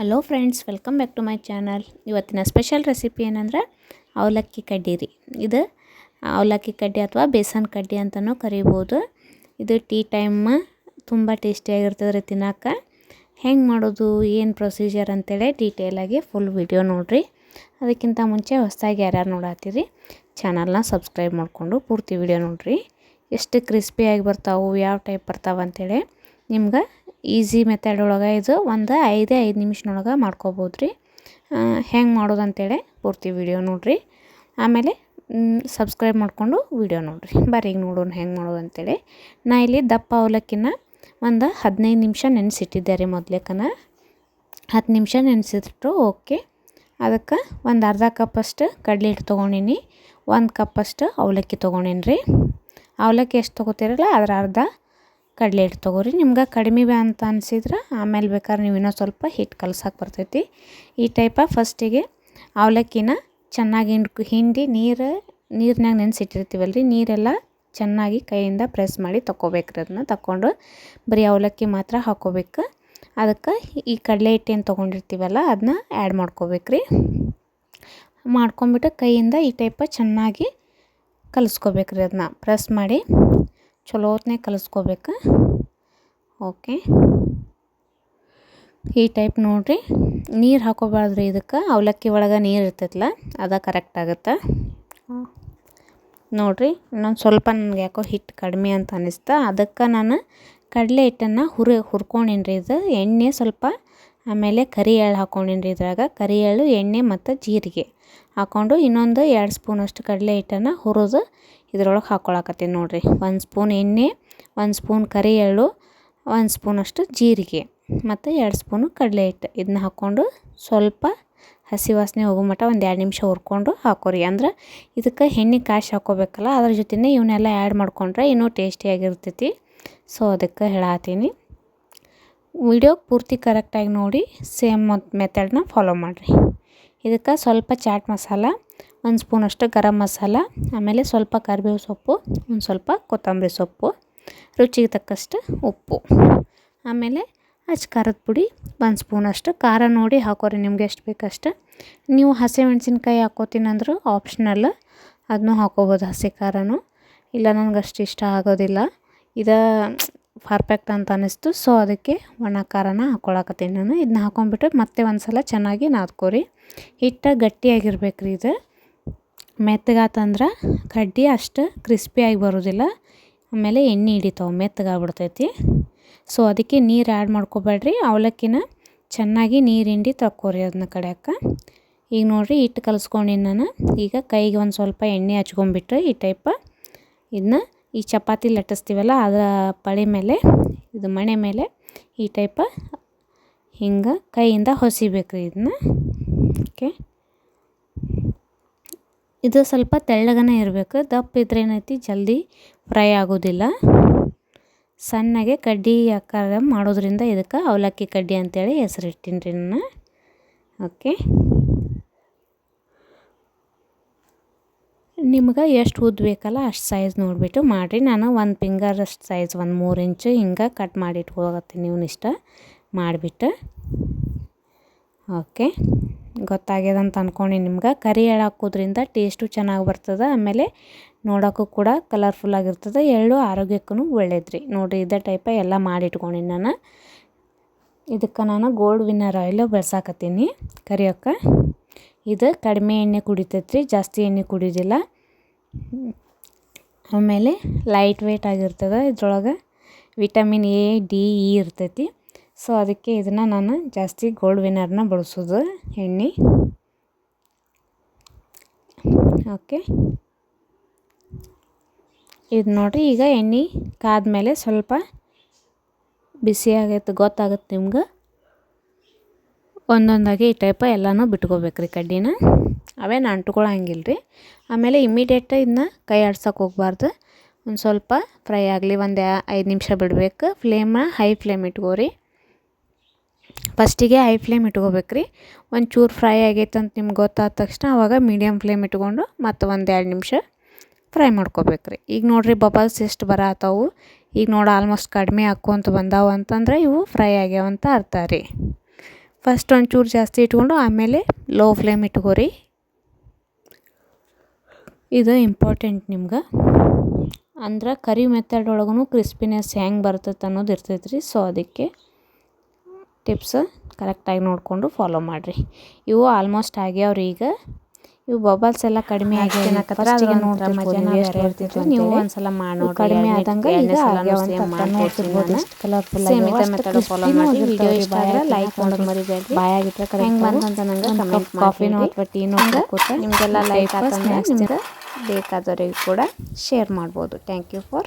Hello friends, welcome back to my channel. ಇವತ್ತಿನ special recipe ಏನಂದ್ರೆ ಅವಲಕ್ಕಿ ಕಡ್ಡಿ ರೀ. ಇದು ಅವಲಕ್ಕಿ ಕಡ್ಡಿ ಅಥವಾ ಬೇಸನ್ ಕಡ್ಡಿ ಅಂತಲೂ ಕರಿಬೋದು. ಇದು ಟೀ ಟೈಮ್ ತುಂಬ ಟೇಸ್ಟಿಯಾಗಿರ್ತದೆ ರೀ ತಿನ್ನೋಕೆ ಹೆಂಗೆ ಮಾಡೋದು, ಏನು ಪ್ರೊಸೀಜರ್ ಅಂತೇಳಿ ಡೀಟೇಲಾಗಿ ಫುಲ್ ವಿಡಿಯೋ ನೋಡಿರಿ. ಅದಕ್ಕಿಂತ ಮುಂಚೆ ಹೊಸದಾಗಿ ಯಾರ್ಯಾರು ನೋಡತ್ತೀರಿ ಚಾನಲ್ನ ಸಬ್ಸ್ಕ್ರೈಬ್ ಮಾಡಿಕೊಂಡು ಪೂರ್ತಿ ವಿಡಿಯೋ ನೋಡಿರಿ. ಎಷ್ಟು ಕ್ರಿಸ್ಪಿಯಾಗಿ ಬರ್ತಾವೆ, ಯಾವ ಟೈಪ್ ಬರ್ತಾವೆ ಅಂತೇಳಿ ನಿಮ್ಗೆ ಈಸಿ ಮೆಥಡ್ ಒಳಗೆ ಇದು ಒಂದು ಐದೇ ಐದು ನಿಮಿಷನೊಳಗೆ ಮಾಡ್ಕೋಬೋದು ರೀ ಹೆಂಗೆ ಮಾಡೋದು ಅಂತೇಳಿ ಪೂರ್ತಿ ವಿಡಿಯೋ ನೋಡಿರಿ. ಆಮೇಲೆ ಸಬ್ಸ್ಕ್ರೈಬ್ ಮಾಡಿಕೊಂಡು ವಿಡಿಯೋ ನೋಡಿರಿ. ಬರ್ರಿ ಈಗ ನೋಡೋಣ ಹೆಂಗೆ ಮಾಡೋದು ಅಂತೇಳಿ ನಾ ಇಲ್ಲಿ ದಪ್ಪ ಅವಲಕ್ಕಿನ ಒಂದು ಹದಿನೈದು ನಿಮಿಷ ನೆನೆಸಿಟ್ಟಿದ್ದೆ ರೀ ಮೊದ್ಲೇಕನ. ಹತ್ತು ನಿಮಿಷ ನೆನೆಸಿಟ್ರು, ಓಕೆ. ಅದಕ್ಕೆ ಒಂದು ಅರ್ಧ ಕಪ್ಪಷ್ಟು ಕಡಲೆ ಹಿಟ್ಟು ತೊಗೊಂಡೀನಿ. ಒಂದು ಕಪ್ಪಷ್ಟು ಅವಲಕ್ಕಿ ತೊಗೊಂಡೀನಿ ರೀ. ಅವಲಕ್ಕಿ ಎಷ್ಟು ತೊಗೋತೀರಲ್ಲ, ಅದರ ಅರ್ಧ ಕಡಲೆ ಹಿಟ್ಟು ತೊಗೋರಿ. ನಿಮ್ಗೆ ಕಡಿಮೆ ಬೇ ಅಂತ ಅನಿಸಿದ್ರೆ ಆಮೇಲೆ ಬೇಕಾದ್ರೆ ನೀವು ಇನ್ನೂ ಸ್ವಲ್ಪ ಹಿಟ್ಟು ಕಲ್ಸಕ್ಕೆ ಬರ್ತೈತಿ. ಈ ಟೈಪ ಫಸ್ಟಿಗೆ ಅವಲಕ್ಕಿನ ಚೆನ್ನಾಗಿ ಹಿಂಡ್ಕು ಹಿಂಡಿ ನೀರು ನೀರಿನಾಗ ನೆನೆಸಿಟ್ಟಿರ್ತೀವಲ್ಲ ರೀ ನೀರೆಲ್ಲ ಚೆನ್ನಾಗಿ ಕೈಯಿಂದ ಪ್ರೆಸ್ ಮಾಡಿ ತೊಗೋಬೇಕ್ರಿ ಅದನ್ನ ತಗೊಂಡು ಬರೀ ಅವಲಕ್ಕಿ ಮಾತ್ರ ಹಾಕೋಬೇಕು. ಅದಕ್ಕೆ ಈ ಕಡಲೆ ಹಿಟ್ಟೇನು ತೊಗೊಂಡಿರ್ತೀವಲ್ಲ ಅದನ್ನ ಆ್ಯಡ್ ಮಾಡ್ಕೋಬೇಕ್ರಿ. ಮಾಡ್ಕೊಂಬಿಟ್ಟು ಕೈಯಿಂದ ಈ ಟೈಪ ಚೆನ್ನಾಗಿ ಕಲಿಸ್ಕೋಬೇಕ್ರಿ ಅದನ್ನ ಪ್ರೆಸ್ ಮಾಡಿ ಚಲೋ ಹೊತ್ನಾಗ ಕಲಿಸ್ಕೋಬೇಕು. ಓಕೆ. ಈ ಟೈಪ್ ನೋಡಿರಿ. ನೀರು ಹಾಕೋಬಾರ್ದ್ರಿ ಇದಕ್ಕೆ. ಅವಲಕ್ಕಿ ಒಳಗೆ ನೀರು ಇರ್ತೈತಲ್ಲ ಅದು ಕರೆಕ್ಟ್ ಆಗುತ್ತೆ? ನೋಡಿರಿ, ಇನ್ನೊಂದು ಸ್ವಲ್ಪ ನನಗೆ ಯಾಕೋ ಹಿಟ್ಟು ಕಡಿಮೆ ಅಂತ ಅನ್ನಿಸ್ತು ಅದಕ್ಕೆ ನಾನು ಕಡಲೆ ಹಿಟ್ಟನ್ನು ಹುರಿ, ಹುರ್ಕೊಂಡಿನ್ರಿ ಇದು. ಎಣ್ಣೆ ಸ್ವಲ್ಪ, ಆಮೇಲೆ ಕರಿ ಎಳ್ಳು ಹಾಕ್ಕೊಂಡಿನ್ರಿ ಇದ್ರಾಗ. ಕರಿ ಎಳ್ಳು, ಎಣ್ಣೆ ಮತ್ತು ಜೀರಿಗೆ ಹಾಕ್ಕೊಂಡು ಇನ್ನೊಂದು ಎರಡು ಸ್ಪೂನಷ್ಟು ಕಡಲೆ ಹಿಟ್ಟನ್ನು ಹುರಿದು ಇದ್ರೊಳಗೆ ಹಾಕ್ಕೊಳಕತ್ತೀನಿ ನೋಡಿರಿ. ಒಂದು ಸ್ಪೂನ್ ಎಣ್ಣೆ, ಒಂದು ಸ್ಪೂನ್ ಕರಿ ಎಳ್ಳು ಒಂದು ಸ್ಪೂನಷ್ಟು ಜೀರಿಗೆ, ಮತ್ತು ಎರಡು ಸ್ಪೂನು ಕಡಲೆ ಹಿಟ್ಟು. ಇದನ್ನ ಹಾಕ್ಕೊಂಡು ಸ್ವಲ್ಪ ಹಸಿ ವಾಸನೆ ಹೋಗೋ ಮಟ್ಟ ಒಂದು ಎರಡು ನಿಮಿಷ ಹುರ್ಕೊಂಡು ಹಾಕೋರಿ. ಅಂದ್ರೆ ಇದಕ್ಕೆ ಎಣ್ಣೆ ಕಾಯ್ಸಿ ಹಾಕೋಬೇಕಲ್ಲ, ಅದ್ರ ಜೊತೆನೇ ಇವನ್ನೆಲ್ಲ ಆ್ಯಡ್ ಮಾಡ್ಕೊಂಡ್ರೆ ಇನ್ನೂ ಟೇಸ್ಟಿಯಾಗಿರ್ತೈತಿ ಸೊ ಅದಕ್ಕೆ ಹೇಳತ್ತೀನಿ ವಿಡಿಯೋ ಪೂರ್ತಿ ಕರೆಕ್ಟಾಗಿ ನೋಡಿ ಸೇಮ್ ಮೆಥಡ್ನ ಫಾಲೋ ಮಾಡಿರಿ. ಇದಕ್ಕೆ ಸ್ವಲ್ಪ ಚಾಟ್ ಮಸಾಲ ಒಂದು ಸ್ಪೂನಷ್ಟು ಗರಂ ಮಸಾಲ, ಆಮೇಲೆ ಸ್ವಲ್ಪ ಕರಿಬೇವು ಸೊಪ್ಪು, ಒಂದು ಸ್ವಲ್ಪ ಕೊತ್ತಂಬರಿ ಸೊಪ್ಪು, ರುಚಿಗೆ ತಕ್ಕಷ್ಟು ಉಪ್ಪು. ಆಮೇಲೆ ಹಚ್ಚ ಖಾರದ ಪುಡಿ, ಒಂದು ಸ್ಪೂನಷ್ಟು ಖಾರ ನೋಡಿ ಹಾಕೋರಿ, ನಿಮ್ಗೆ ಎಷ್ಟು ಬೇಕಷ್ಟು. ನೀವು ಹಸಿಮೆಣ್ಸಿನ್ಕಾಯಿ ಹಾಕೋತೀನಿ ಅಂದರೂ ಆಪ್ಷನಲ್ ಅದನ್ನೂ ಹಾಕೋಬೋದು ಹಸಿ ಖಾರನೂ. ಇಲ್ಲ, ನನಗೆ ಅಷ್ಟು ಇಷ್ಟ ಆಗೋದಿಲ್ಲ. ಇದು ಪರ್ಫೆಕ್ಟ್ ಅಂತ ಅನ್ನಿಸ್ತು ಸೊ ಅದಕ್ಕೆ ಒಣ ಖಾರನ ಹಾಕ್ಕೊಳಕತ್ತೀನಿ ನಾನು. ಇದನ್ನ ಹಾಕೊಂಡ್ಬಿಟ್ಟು ಮತ್ತೆ ಒಂದು ಸಲ ಚೆನ್ನಾಗಿ ನಾದ್ಕೋರಿ. ಹಿಟ್ಟು ಗಟ್ಟಿಯಾಗಿರ್ಬೇಕು ರೀ ಇದು. ಮೆತ್ತಗಾತಂದ್ರೆ ಕಡ್ಡಿ ಅಷ್ಟು ಕ್ರಿಸ್ಪಿಯಾಗಿ ಬರೋದಿಲ್ಲ. ಆಮೇಲೆ ಎಣ್ಣೆ ಹಿಡಿತಾವೆ, ಮೆತ್ತಗಾಗ್ಬಿಡ್ತೈತಿ. ಸೊ ಅದಕ್ಕೆ ನೀರು ಆ್ಯಡ್ ಮಾಡ್ಕೋಬೇಡ್ರಿ. ಅವಲಕ್ಕಿನ ಚೆನ್ನಾಗಿ ನೀರು ಹಿಂಡಿ ತಕ್ಕೋರಿ ಅದನ್ನ ಕಡಿಯೋಕೆ. ಈಗ ನೋಡಿರಿ ಹಿಟ್ಟು ಕಲಿಸ್ಕೊಂಡಿನಿ ನಾನು. ಈಗ ಕೈಗೆ ಒಂದು ಸ್ವಲ್ಪ ಎಣ್ಣೆ ಹಚ್ಕೊಂಬಿಟ್ಟು ಈ ಟೈಪ ಇದನ್ನ ಈ ಚಪಾತಿ ಲಟ್ಟಿಸ್ತೀವಲ್ಲ, ಅದರ ಪಳಿ ಮೇಲೆ, ಇದು ಮಣೆ ಮೇಲೆ ಈ ಟೈಪ ಹಿಂಗೆ ಕೈಯಿಂದ ಹೊಸಿಬೇಕು ಇದನ್ನ ಓಕೆ ಇದು ಸ್ವಲ್ಪ ತೆಳ್ಳಗನೇ ಇರಬೇಕು. ದಪ್ಪ ಇದ್ರೆ ಏನೈತಿ? ಜಲ್ದಿ ಫ್ರೈ ಆಗೋದಿಲ್ಲ. ಸಣ್ಣಗೆ ಕಡ್ಡಿ ಆಕಾರ ಮಾಡೋದ್ರಿಂದ ಇದಕ್ಕೆ ಅವಲಕ್ಕಿ ಕಡ್ಡಿ ಅಂತೇಳಿ ಹೆಸರಿಟ್ಟಿನಿ ರೀ ನಾನು ಓಕೆ. ನಿಮ್ಗೆ ಎಷ್ಟು ಉದ್ದ ಬೇಕಲ್ಲ ಅಷ್ಟು ಸೈಜ್ ನೋಡಿಬಿಟ್ಟು ಮಾಡಿರಿ. ನಾನು ಒಂದು ಫಿಂಗರ್ ಅಷ್ಟು ಸೈಜ್ ಒಂದು ಮೂರು ಇಂಚು ಹಿಂಗೆ ಕಟ್ ಮಾಡಿ ಇಟ್ಕೋಗತ್ತೀನಿ ನೀವು ಇಷ್ಟ ಮಾಡಿಬಿಟ್ಟು. ಓಕೆ. ಗೊತ್ತಾಗ್ಯದ ಅಂತ ಅಂದ್ಕೊಂಡು ನಿಮ್ಗೆ. ಕರಿ ಎಳ್ಳು ಹಾಕೋದ್ರಿಂದ ಟೇಸ್ಟು ಚೆನ್ನಾಗಿ ಬರ್ತದೆ, ಆಮೇಲೆ ನೋಡೋಕ್ಕೂ ಕೂಡ ಕಲರ್ಫುಲ್ ಆಗಿರ್ತದೆ, ಎಳ್ಳು ಆರೋಗ್ಯಕ್ಕೂ ಒಳ್ಳೇದ್ರಿ. ನೋಡಿರಿ, ಇದೇ ಟೈಪ ಎಲ್ಲ ಮಾಡಿಟ್ಕೊಂಡಿನಿ ನಾನು. ಇದಕ್ಕೆ ನಾನು ಗೋಲ್ಡ್ ವಿನ್ನರ್ ಆಯಿಲ್ ಬೆಳ್ಸಾಕತ್ತೀನಿ. ಕರಿಯೋಕ್ಕೆ ಇದು ಕಡಿಮೆ ಎಣ್ಣೆ ಕುಡಿತೈತ್ರಿ, ಜಾಸ್ತಿ ಎಣ್ಣೆ ಕುಡಿಯೋದಿಲ್ಲ ಆಮೇಲೆ ಲೈಟ್ ವೆಯ್ಟ್ ಆಗಿರ್ತದೆ ಇದ್ರೊಳಗೆ. ವಿಟಮಿನ್ ಎ ಡಿ ಇ ಇರ್ತೈತಿ. ಸೊ ಅದಕ್ಕೆ ಇದನ್ನು ನಾನು ಜಾಸ್ತಿ ಗೋಲ್ಡ್ ವಿನ್ನರ್ನ ಬಳಸೋದು ಎಣ್ಣೆ. ಓಕೆ ಇದು ನೋಡಿರಿ, ಈಗ ಎಣ್ಣೆ ಕಾದ್ಮೇಲೆ ಸ್ವಲ್ಪ ಬಿಸಿ ಆಗೈತೆ ಗೊತ್ತಾಗುತ್ತೆ ನಿಮ್ಗೆ? ಒಂದೊಂದಾಗಿ ಈ ಟೈಪ ಎಲ್ಲನೂ ಬಿಟ್ಕೋಬೇಕ್ರಿ ಕಡ್ಡಿನ. ಅವೇನು ಅಂಟ್ಕೊಳಂಗಿಲ್ಲ ರೀ ಆಮೇಲೆ ಇಮ್ಮಿಡಿಯೇಟ್ ಇದನ್ನ ಕೈ ಆಡ್ಸೋಕೆ ಹೋಗ್ಬಾರ್ದು. ಒಂದು ಸ್ವಲ್ಪ ಫ್ರೈ ಆಗಲಿ, ಒಂದು ಐದು ನಿಮಿಷ ಬಿಡಬೇಕು. ಫ್ಲೇಮ ಹೈ ಫ್ಲೇಮ್ ಇಟ್ಕೋರಿ. ಫಸ್ಟಿಗೆ ಹೈ ಫ್ಲೇಮ್ ಇಟ್ಕೋಬೇಕ್ರಿ. ಒಂದು ಚೂರು ಫ್ರೈ ಆಗೈತೆ ಅಂತ ನಿಮ್ಗೆ ಗೊತ್ತಾದ ತಕ್ಷಣ ಆವಾಗ ಮೀಡಿಯಮ್ ಫ್ಲೇಮ್ ಇಟ್ಕೊಂಡು ಮತ್ತು ಒಂದು ಎರಡು ನಿಮಿಷ ಫ್ರೈ ಮಾಡ್ಕೋಬೇಕು ರೀ ಈಗ ನೋಡಿರಿ ಬಬಲ್ಸ್ ಎಷ್ಟು ಬರತ್ತಾವು ಈಗ ನೋಡಿ ಆಲ್ಮೋಸ್ಟ್ ಕಡಿಮೆ ಹಾಕ್ಕೊಂತ ಬಂದಾವು ಅಂತಂದ್ರೆ ಇವು ಫ್ರೈ ಆಗ್ಯಾವಂತ ಅರ್ಥ ರೀ. ಫಸ್ಟ್ ಒಂಚೂರು ಜಾಸ್ತಿ ಇಟ್ಕೊಂಡು ಆಮೇಲೆ ಲೋ ಫ್ಲೇಮ್ ಇಟ್ಕೋರಿ. ಇದು ಇಂಪಾರ್ಟೆಂಟ್ ನಿಮ್ಗೆ. ಅಂದ್ರೆ ಕರಿ ಮೆಥಡ್ ಒಳಗೂ ಕ್ರಿಸ್ಪಿನೆಸ್ ಹೆಂಗೆ ಬರ್ತೈತೆ ಅನ್ನೋದು ಇರ್ತೈತೆ ರೀ ಸೊ ಅದಕ್ಕೆ ಟಿಪ್ಸ್ ಕರೆಕ್ಟಾಗಿ ನೋಡಿಕೊಂಡು ಫಾಲೋ ಮಾಡಿರಿ. ಇವು ಆಲ್ಮೋಸ್ಟ್ ಆಗ್ಯಾವ್ರಿ ಈಗ. ಇವು ಬಬಲ್ಸ್ ಎಲ್ಲ ಕಡಿಮೆ ಆಗಿರ್ತಿತ್ತು ನೀವು ಒಂದ್ಸಲ ಮಾಡಿ ಕಡಿಮೆ ಆದಂಗೆ ಈಗ ಕಲರ್ಫುಲ್ ಫಾಲೋ ಮಾಡಿ ವಿಡಿಯೋ ಇಷ್ಟ ಆದ್ರೆ ಲೈಕ್ ಮಾಡೋದು. ಮರಿಬೇಡ್ರಿ. ಬಾಯಾಗಿಟ್ರೆ ಹೆಂಗೆ ಬಂತಂತ ನಂಗೆ ಕಮೆಂಟ್ ಕಾಫಿನೋ ಮಾಡಿ ಅಥವಾ ಟೀನೋ ನಿಮಗೆಲ್ಲ ಲೈಕ್ ನಿಮ್ಗೆ ಬೇಕಾದವರಿಗೆ ಕೂಡ ಶೇರ್ ಮಾಡ್ಬೋದು. Thank you for